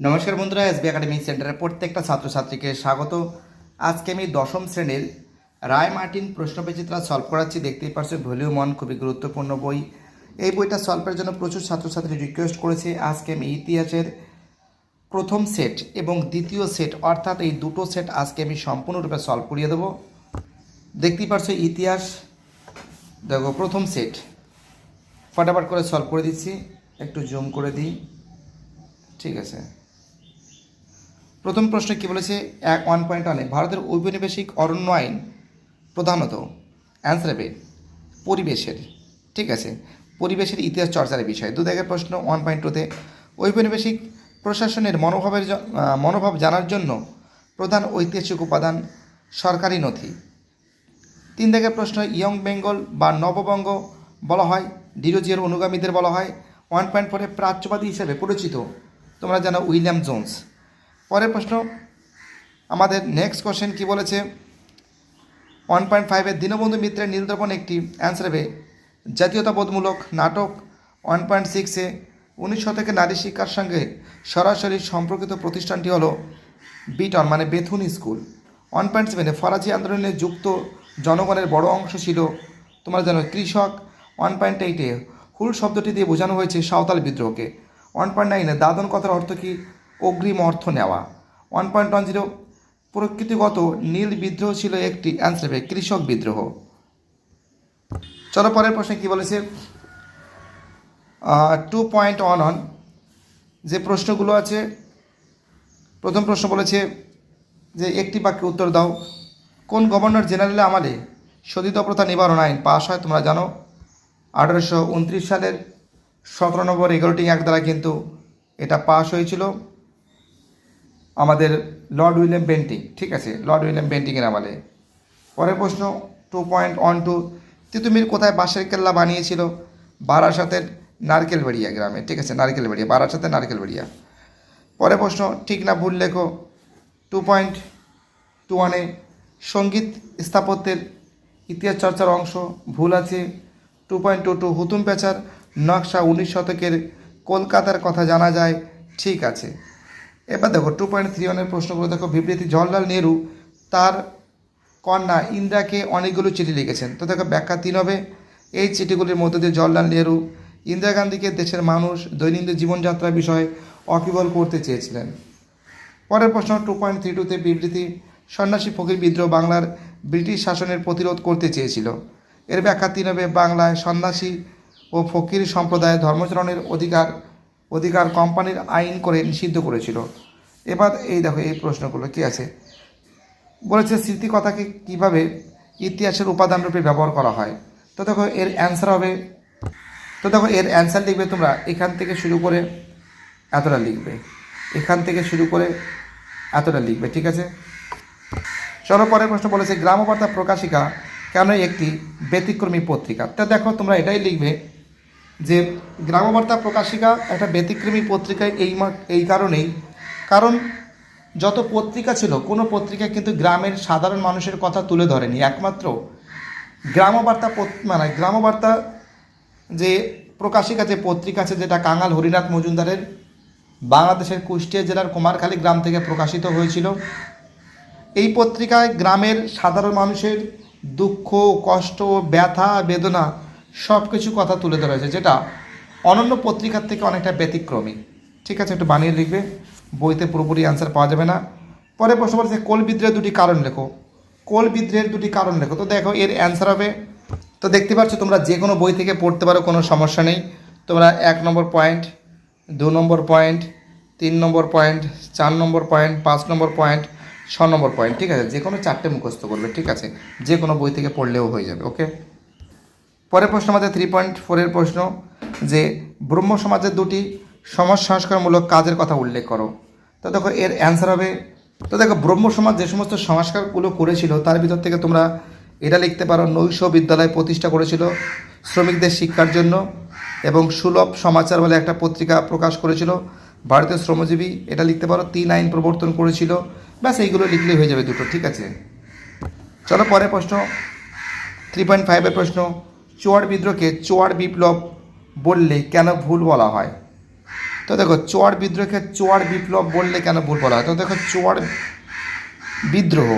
নমস্কার বন্ধুরা, SB academy সেন্টারের প্রত্যেকটা ছাত্রছাত্রীকে স্বাগত। আজকে আমি দশম শ্রেণির রায় মার্টিন প্রশ্নবিচিত্রা সলভ করাচ্ছি। দেখতেই পারছ, ভলিউম ওয়ান খুবই গুরুত্বপূর্ণ বই। এই বইটা সলভের জন্য প্রচুর ছাত্রছাত্রী রিকোয়েস্ট করেছে। আজকে আমি ইতিহাসের প্রথম সেট এবং দ্বিতীয় সেট অর্থাৎ এই দুটো সেট আজকে আমি সম্পূর্ণরূপে সলভ করিয়ে দেবো। দেখতেই পারছ, ইতিহাস, দেখো, প্রথম সেট ফটাফট করে সলভ করে দিচ্ছি। একটু জুম করে দিই। ঠিক আছে। প্রথম প্রশ্ন কি বলেছে? এক ওয়ান পয়েন্ট ওয়ানে ভারতের ঔপনিবেশিক অরণ্য আইন প্রধানত অ্যান্সার হবে পরিবেশের। ঠিক আছে? পরিবেশের ইতিহাস চর্চার বিষয়। দু দেখের প্রশ্ন ওয়ান পয়েন্ট টুতে ঔপনিবেশিক প্রশাসনের মনোভাবের মনোভাব জানার জন্য প্রধান ঐতিহাসিক উপাদান সরকারি নথি। তিন দাগের প্রশ্ন, ইয়ং বেঙ্গল বা নববঙ্গ বলা হয়, ডিরোজিয়ার অনুগামীদের বলা হয়। ওয়ান পয়েন্ট ফোরে প্রাচ্যবাদী হিসেবে পরিচিত। তোমরা জানো উইলিয়াম জোন্স। পরের প্রশ্ন, আমাদের নেক্সট কোশ্চেন কি বলেছে? ওয়ান পয়েন্ট ফাইভের দীনবন্ধু মিত্রের নীলদর্পণ একটি অ্যান্সার হবে, জাতীয়তাবোধমূলক নাটক। ওয়ান পয়েন্ট সিক্সে উনিশ শতকে নারী শিক্ষার সঙ্গে সরাসরি সম্পর্কিত প্রতিষ্ঠানটি হলো বিটন মানে বেথুন স্কুল। ওয়ান পয়েন্ট সেভেনে ফরাজি আন্দোলনে যুক্ত জনগণের বড় অংশ ছিল, তোমরা জানো, কৃষক। ওয়ান পয়েন্ট এইটে হুল শব্দটি দিয়ে বোঝানো হয়েছে সাঁওতাল বিদ্রোহকে। ওয়ান পয়েন্ট নাইনে দাদন কথার অর্থ কি? অগ্রিম অর্থ নেওয়া। ওয়ান পয়েন্ট ওয়ান জিরো প্রকৃতিগত নীল বিদ্রোহ ছিল একটি অ্যান্সার হবে কৃষক বিদ্রোহ। চলো পরের প্রশ্নে কি বলেছে? টু পয়েন্ট ওয়ান অন যে প্রশ্নগুলো আছে, প্রথম প্রশ্ন বলেছে যে একটি বাক্যে উত্তর দাও। কোন গভর্নর জেনারেলে আমলে সতীত প্রথা নিবারণ আইন পাশ হয় তোমরা জানো? আঠারোশো উনত্রিশ সালের সতেরো নম্বর এগারোটি এক দ্বারা কিন্তু এটা পাশ হয়েছিল। আমাদের লর্ড উইলিয়াম বেন্টিং ঠিক আছে? লর্ড উইলিয়াম বেন্টিংয়ের আমলে। পরের প্রশ্ন two point one two Titumir কোথায় বাঁশের কেল্লা বানিয়েছিল? বারাসাতের নারকেলবাড়িয়া গ্রামে, ঠিক আছে? নারকেলবাড়িয়া, বারাসাতের নারকেলবাড়িয়া। পরের প্রশ্ন, ঠিক না ভুল লেখো? টু পয়েন্ট টু ওয়ানে সংগীত স্থাপত্যের ইতিহাস চর্চার অংশ ভুল আছে। টু পয়েন্ট টু টু হুতুম পেঁচার নকশা উনিশ শতকের কলকাতার কথা জানা যায়, ঠিক আছে। এবার দেখো টু পয়েন্ট থ্রি ওয়ানের প্রশ্নগুলো দেখো, বিবৃতি, জওয়াহরলাল নেহরু তার কন্যা ইন্দিরাকে অনেকগুলো চিঠি লিখেছেন। তো দেখো, ব্যাখ্যা তিন হবে। এই চিঠিগুলির মধ্য দিয়ে জওয়াহরলাল নেহরু ইন্দিরা গান্ধীকে দেশের মানুষ, দৈনন্দিন জীবনযাত্রার বিষয়ে অকিবল করতে চেয়েছিলেন। পরের প্রশ্ন টু পয়েন্ট থ্রি টুতে বিবৃতি, সন্ন্যাসী ফকির বিদ্রোহ বাংলার ব্রিটিশ শাসনের প্রতিরোধ করতে চেয়েছিল। এর ব্যাখ্যা তিন হবে। বাংলায় সন্ন্যাসী ও ফকির সম্প্রদায় ধর্মচরণের অধিকার অধিকার কোম্পানির আইন করে নিষিদ্ধ করেছিল। এবার এই দেখো, এই প্রশ্নগুলো কি আছে? বলেছে, স্মৃতিকথাকে কীভাবে ইতিহাসের উপাদান রূপে ব্যবহার করা হয়? তো দেখো, এর অ্যান্সার হবে, তো দেখো, এর অ্যান্সার লিখবে তোমরা, এখান থেকে শুরু করে এতটা লিখবে। এখান থেকে শুরু করে এতটা লিখবে, ঠিক আছে? চলো, পরের প্রশ্ন বলেছে, গ্রামবার্তা প্রকাশিকা কেন একটি ব্যতিক্রমী পত্রিকা? তা দেখো, তোমরা এটাই লিখবে যে গ্রামবার্তা প্রকাশিকা একটা ব্যতিক্রমী পত্রিকা এই এই কারণেই। কারণ যত পত্রিকা ছিল, কোনো পত্রিকা কিন্তু গ্রামের সাধারণ মানুষের কথা তুলে ধরেনি। একমাত্র গ্রামবার্তা মানে গ্রামবার্তা যে প্রকাশিকা, যে পত্রিকা আছে, যেটা কাঙাল হরিনাথ মজুমদারের বাংলাদেশের কুষ্টিয়া জেলার কুমারখালী গ্রাম থেকে প্রকাশিত হয়েছিল। এই পত্রিকায় গ্রামের সাধারণ মানুষের দুঃখ, কষ্ট, ব্যথা, বেদনা সব কিছু কথা তুলে ধরা হয়েছে, যেটা অনন্য পত্রিকার থেকে অনেকটা ব্যতিক্রমী। ঠিক আছে, একটু বানিয়ে লিখবে, বইতে পুরোপুরি অ্যান্সার পাওয়া যাবে না। পরে প্রশ্ন বলছে কোল বিদ্রোহের দুটি কারণ লেখো। কোল বিদ্রোহের দুটি কারণ লেখো। তো দেখো, এর অ্যান্সার হবে। তো দেখতে পাচ্ছ, তোমরা যে কোনো বই থেকে পড়তে পারো, কোনো সমস্যা নেই। তোমরা এক নম্বর পয়েন্ট দু নম্বর পয়েন্ট তিন নম্বর পয়েন্ট চার নম্বর পয়েন্ট পাঁচ নম্বর পয়েন্ট ছ নম্বর পয়েন্ট ঠিক আছে? যে কোনো চারটে মুখস্থ করবে, ঠিক আছে? যে কোনো বই থেকে পড়লেও হয়ে যাবে ওকে পরের প্রশ্ন আমাদের থ্রি পয়েন্ট ফোরের প্রশ্ন যে ব্রহ্ম সমাজের দুটি সমাজ সংস্কারমূলক কাজের কথা উল্লেখ করো। তো দেখো, এর অ্যান্সার হবে, তো দেখো, ব্রহ্ম সমাজ যে সমস্ত সংস্কারগুলো করেছিল, তার ভিতর থেকে তোমরা এটা লিখতে পারো, নৈশ বিদ্যালয় প্রতিষ্ঠা করেছিল শ্রমিকদের শিক্ষার জন্য এবং সুলভ সমাচার বলে একটা পত্রিকা প্রকাশ করেছিল। ভারতীয় শ্রমজীবী এটা লিখতে পারো, তিন আইন প্রবর্তন করেছিল। ব্যাস, এইগুলো লিখলেই হয়ে যাবে দুটো, ঠিক আছে? চলো, পরের প্রশ্ন থ্রি পয়েন্ট ফাইভের প্রশ্ন চোয়ার বিদ্রোহকে চোয়ার বিপ্লব বললে কেন ভুল বলা হয়? তো দেখো, চোয়ার বিদ্রোহকে চোয়ার বিপ্লব বললে কেন ভুল বলা হয়? তো দেখো, চোয়ার বিদ্রোহ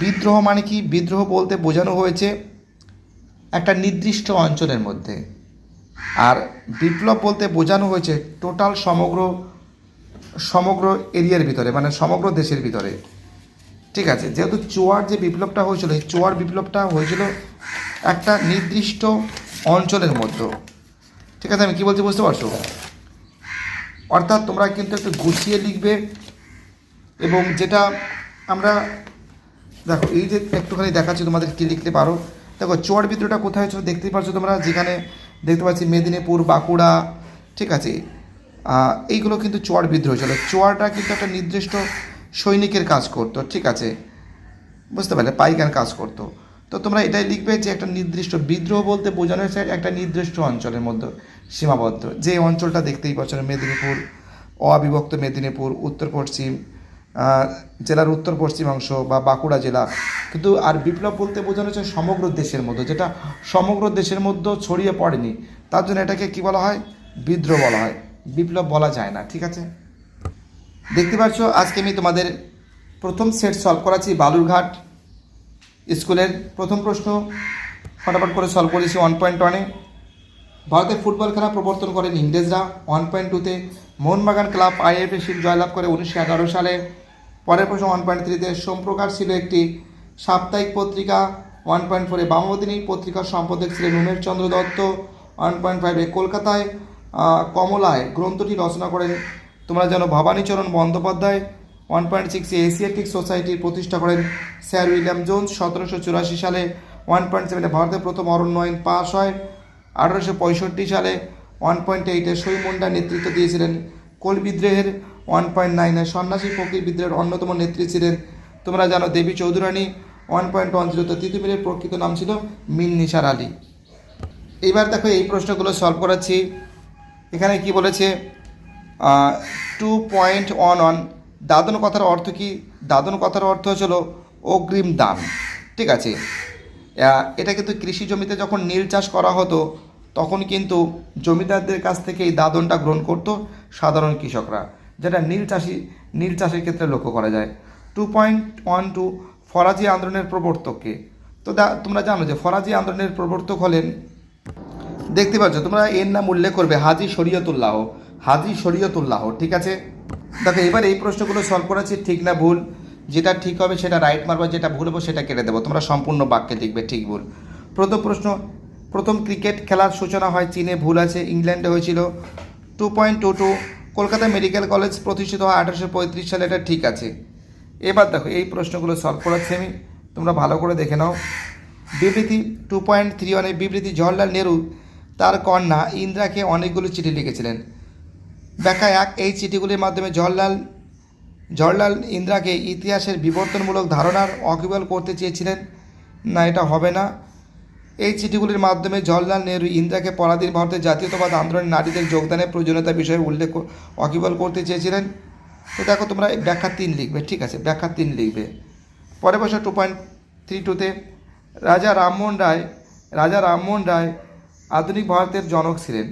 বিদ্রোহ মানে কি? বিদ্রোহ বলতে বোঝানো হয়েছে একটা নির্দিষ্ট অঞ্চলের মধ্যে। আর বিপ্লব বলতে বোঝানো হয়েছে টোটাল সমগ্র সমগ্র এরিয়ার ভিতরে মানে সমগ্র দেশের ভিতরে। ঠিক আছে, যেহেতু চোয়ার যে বিপ্লবটা হয়েছিল, এই চোয়ার বিপ্লবটা হয়েছিল একটা নির্দিষ্ট অঞ্চলের মধ্যে। ঠিক আছে, আমি কী বলছি বুঝতে পারছ? অর্থাৎ তোমরা কিন্তু একটু গুছিয়ে লিখবে এবং যেটা আমরা, দেখো, এই যে একটুখানি দেখাচ্ছি তোমাদের কী লিখতে পারো। দেখো চোয়ার বিদ্রোহটা কোথায় হয়েছিল দেখতেই পাচ্ছ তোমরা? যেখানে দেখতে পাচ্ছি মেদিনীপুর, বাঁকুড়া, ঠিক আছে? এইগুলো কিন্তু চোয়ার বিদ্রোহ ছিল চোয়ারটা কিন্তু একটা নির্দিষ্ট সৈনিকের কাজ করতো, ঠিক আছে? বুঝতে পারলে? পাইকার কাজ করতো। তো তোমরা এটাই লিখবে যে একটা নির্দিষ্ট বিদ্রোহ বলতে বোঝানো হয়েছে, একটা নির্দিষ্ট অঞ্চলের মধ্যে, সীমাবদ্ধ। যে অঞ্চলটা দেখতেই পাচ্ছ মেদিনীপুর, অবিভক্ত মেদিনীপুর, উত্তর পশ্চিম জেলার উত্তর পশ্চিমাংশ বা বাঁকুড়া জেলা। কিন্তু আর বিপ্লব বলতে বোঝানো হচ্ছে সমগ্র দেশের মধ্যে, যেটা সমগ্র দেশের মধ্যে ছড়িয়ে পড়েনি। তার জন্য এটাকে কি বলা হয়? বিদ্রোহ বলা হয়। বিপ্লব বলা যায় না, ঠিক আছে? দেখতে পাচ্ছ, আজকে আমি তোমাদের প্রথম সেট সলভ করাচ্ছি বালুরঘাট। স্কুলের প্রথম প্রশ্ন ফটাফট করে সলভ করেছি ওয়ান পয়েন্ট ওয়ানে ভারতে ফুটবল খেলা প্রবর্তন করেন ইংরেজরা ওয়ান পয়েন্ট টুতে মোহনবাগান ক্লাব আইএফএ শিল জয়লাভ করে উনিশশো এগারো সালে। পরের প্রশ্ন ওয়ান পয়েন্ট থ্রিতে সোমপ্রকাশ ছিল একটি সাপ্তাহিক পত্রিকা ওয়ান পয়েন্ট ফোরে বামদিনী পত্রিকার সম্পাদক ছিলেন উমেশ চন্দ্র দত্ত। ওয়ান পয়েন্ট ফাইভে কলকাতায় কমলায় গ্রন্থটি রচনা করেন তোমরা যেন ভবানীচরণ বন্দ্যোপাধ্যায়। ওয়ান পয়েন্ট সিক্সে এশিয়াটিক সোসাইটির প্রতিষ্ঠা করেন স্যার উইলিয়াম জোন্স সতেরোশো চুরাশি সালে। ওয়ান পয়েন্ট সেভেনে ভারতের প্রথম অরণ্য আইন পাস হয়। আঠারোশো পঁয়ষট্টি সালে ওয়ান পয়েন্ট এইটে সই মুন্ডা নেতৃত্ব দিয়েছিলেন কোল বিদ্রোহের ওয়ান পয়েন্ট নাইনে সন্ন্যাসী ফকির বিদ্রোহের অন্যতম নেত্রী ছিলেন। তোমরা জানো Debi Chaudhurani. One point one জিরোতে তিতুমিরের প্রকৃত নাম ছিল মিন নিসার আলী। এইবার দেখো এই প্রশ্নগুলো সলভ করাচ্ছি। এখানে কি বলেছে? টু পয়েন্ট ওয়ান ওয়ান দাদন কথার অর্থ কি? দাদন কথার অর্থ হচ্ছিল অগ্রিম দান। ঠিক আছে? এটা কিন্তু কৃষি জমিতে যখন নীল চাষ করা হতো, তখন কিন্তু জমিদারদের কাছ থেকে এই দাদনটা গ্রহণ করতো সাধারণ কৃষকরা, যেটা নীল চাষি, নীল চাষের ক্ষেত্রে লক্ষ্য করা যায়। Two point one two, Faraji আন্দোলনের প্রবর্তককে তো তোমরা জানো যে ফরাজি আন্দোলনের প্রবর্তক হলেন, দেখতে পাচ্ছ, তোমরা এর নাম উল্লেখ করবে হাজি শরীয়তুল্লাহ। হাজি শরীয়তুল্লাহ, ঠিক আছে? দেখো, এবার এই প্রশ্নগুলো সলভ করেছি ঠিক না ভুল? যেটা ঠিক হবে সেটা রাইট মারবো যেটা ভুল হবে সেটা কেটে দেবো। তোমরা সম্পূর্ণ বাক্যে লিখবে, ঠিক ভুল। প্রথম প্রশ্ন, প্রথম ক্রিকেট খেলার সূচনা হয় চীনে, ভুল আছে, ইংল্যান্ডে হয়েছিল। Two point two two Kolkata medical college প্রতিষ্ঠিত হয় আঠারোশো পঁয়ত্রিশ সালে, এটা ঠিক আছে। এবার দেখো, এই প্রশ্নগুলো সলভ করাচ্ছি আমি। তোমরা ভালো করে দেখে নাও। বিবৃতি টু পয়েন্ট থ্রি ওয়ানে বিবৃতি জওয়াহরলাল নেহরু, তার কন্যা ইন্দ্রাকে অনেকগুলো চিঠি লিখেছিলেন। ব্যাখ্যা এক, এই চিঠিগুলির মাধ্যমে জওয়াহরলাল জওয়াহরলাল ইন্দিরাকে ইতিহাসের বিবর্তনমূলক ধারণার অকিবল করতে চেয়েছিলেন। না, এটা হবে না। এই চিঠিগুলির মাধ্যমে জওয়াহরলাল নেহরু ইন্দিরাকে পরাধীন ভারতের জাতীয়তাবাদ আন্দোলনে নারীদের যোগদানের প্রয়োজনীয়তা বিষয়ে উল্লেখ অকিবল করতে চেয়েছিলেন। তো দেখো তোমরা ব্যাখ্যা তিন লিখবে, ঠিক আছে, ব্যাখ্যা তিন লিখবে। পরে বসে টু পয়েন্ট থ্রি টুতে রাজা রামমোহন রায়, রাজা রামমোহন রায় আধুনিক ভারতের জনক ছিলেন।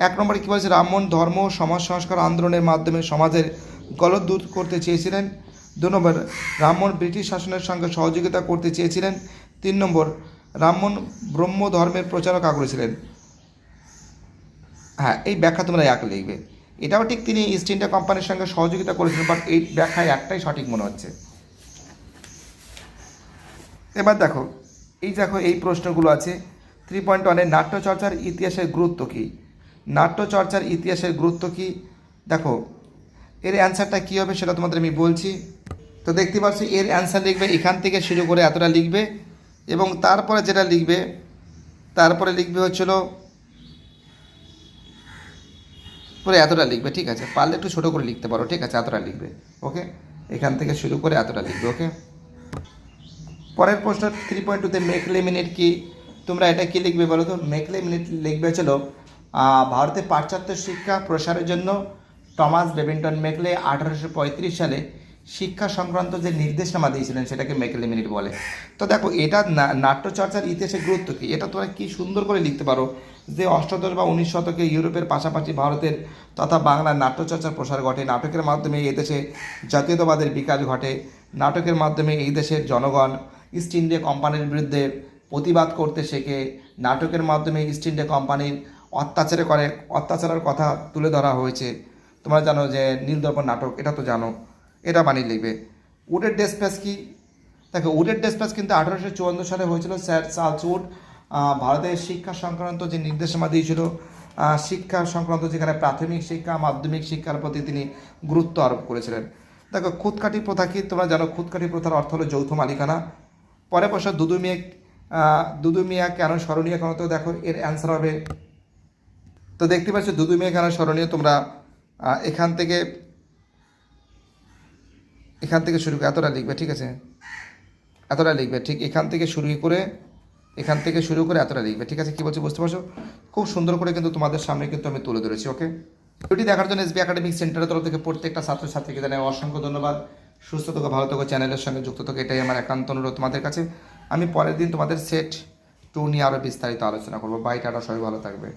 এক নম্বরে কী বলছে রামমোহন ধর্ম, সমাজ সংস্কার, আন্দোলনের মাধ্যমে সমাজের গলত দূর করতে চেয়েছিলেন। দু নম্বর রামমোহন ব্রিটিশ শাসনের সঙ্গে সহযোগিতা করতে চেয়েছিলেন। তিন নম্বর রামমোহন ব্রহ্ম ধর্মের প্রচারক আগ্রহী ছিলেন হ্যাঁ এই ব্যাখ্যা তোমরা এক লিখবে। এটাও ঠিক তিনি ইস্ট ইন্ডিয়া কোম্পানির সঙ্গে সহযোগিতা করেছিলেন বাট এই ব্যাখ্যায় একটাই সঠিক মনে হচ্ছে। এবার দেখো, এই দেখো এই প্রশ্নগুলো আছে। থ্রি পয়েন্ট ওয়ানে নাট্যচর্চার ইতিহাসের গুরুত্ব কী? নাট্যচর্চার ইতিহাসের গুরুত্ব কি? দেখো, এর অ্যান্সারটা কী হবে সেটা তোমাদের আমি বলছি। তো দেখতে পাচ্ছি, এর অ্যান্সার লিখবে, এখান থেকে শুরু করে এতটা লিখবে এবং তারপরে যেটা লিখবে, তারপরে লিখবে হচ্ছিল পরে এতটা লিখবে, ঠিক আছে? পারলে একটু ছোটো করে লিখতে পারো, ঠিক আছে? এতটা লিখবে ওকে এখান থেকে শুরু করে এতটা লিখবে ওকে পরের প্রশ্ন থ্রি পয়েন্ট টুতে মেকলে মিনিট কি? তোমরা এটা কি লিখবে বলো তো? মেকলে মিনিট লিখবে চলো ভারতে পাশ্চাত্য শিক্ষা প্রসারের জন্য টমাস বেবিংটন মেকলে আঠারোশো পঁয়ত্রিশ সালে শিক্ষা সংক্রান্ত যে নির্দেশনামা দিয়েছিলেন, সেটাকে মেকেলে মিনিট বলে। তো দেখো, এটা নাট্যচর্চার ইতিহাসের গুরুত্ব কী? এটা তোমরা কি সুন্দর করে লিখতে পারো যে অষ্টাদশ বা উনিশ শতকে ইউরোপের পাশাপাশি ভারতের তথা বাংলার নাট্যচর্চার প্রসার ঘটে, নাটকের মাধ্যমে এই দেশে জাতীয়তাবাদের বিকাশ ঘটে, নাটকের মাধ্যমে এই দেশের জনগণ ইস্ট ইন্ডিয়া কোম্পানির বিরুদ্ধে প্রতিবাদ করতে শেখে, নাটকের মাধ্যমে ইস্ট ইন্ডিয়া কোম্পানির অত্যাচারে করে, অত্যাচারের কথা তুলে ধরা হয়েছে। তোমরা জানো যে নীলদর্পণ নাটক, এটা তো জানো। এটা বানিয়ে লিখবে। উডের ডেসপ্যাচ কি? দেখো, উডের ডেসপ্যাচ কিন্তু আঠারোশো চুয়ান্ন সালে হয়েছিল। স্যার চার্লস উড ভারতের শিক্ষা সংক্রান্ত যে নির্দেশনা দিয়েছিল শিক্ষা সংক্রান্ত যেখানে প্রাথমিক শিক্ষা, মাধ্যমিক শিক্ষার প্রতি তিনি গুরুত্ব আরোপ করেছিলেন। দেখো খুদকাঠি প্রথা কি? তোমরা জানো খুদকাঠি প্রথার অর্থ হলো যৌথ মালিকানা। পরে বসা দুদু মিয়া দুদু মিয়া কেন স্মরণীয়? কেন তো দেখো, এর অ্যান্সার হবে তো দেখতে পাচ্ছ দুদু মিয়া কেন স্মরণীয়, তোমরা এখান থেকে এখান থেকে শুরু করে, এতটা লিখবে, ঠিক আছে? এতটা লিখবে, ঠিক এখান থেকে শুরু করে, এখান থেকে শুরু করে এতটা লিখবে, ঠিক আছে? কি বলছি, বুঝতে পারছ? খুব সুন্দর করে কিন্তু তোমাদের সামনে কিন্তু আমি তুলে ধরেছি, ওকে? ভিডিওটি দেখার জন্য এসবি একাডেমিক সেন্টারের তরফ থেকে প্রত্যেকটা ছাত্রছাত্রীকে জানাই অসংখ্য ধন্যবাদ। সুস্থ থাকো, ভালো থাকো, চ্যানেলের সঙ্গে যুক্ত থাকো, এটাই আমার একান্ত অনুরোধ তোমাদের কাছে। আমি পরের দিন তোমাদের সেট টু নিয়ে আরও বিস্তারিত আলোচনা করব। বাই টাটা, সবাই ভালো থাকবে।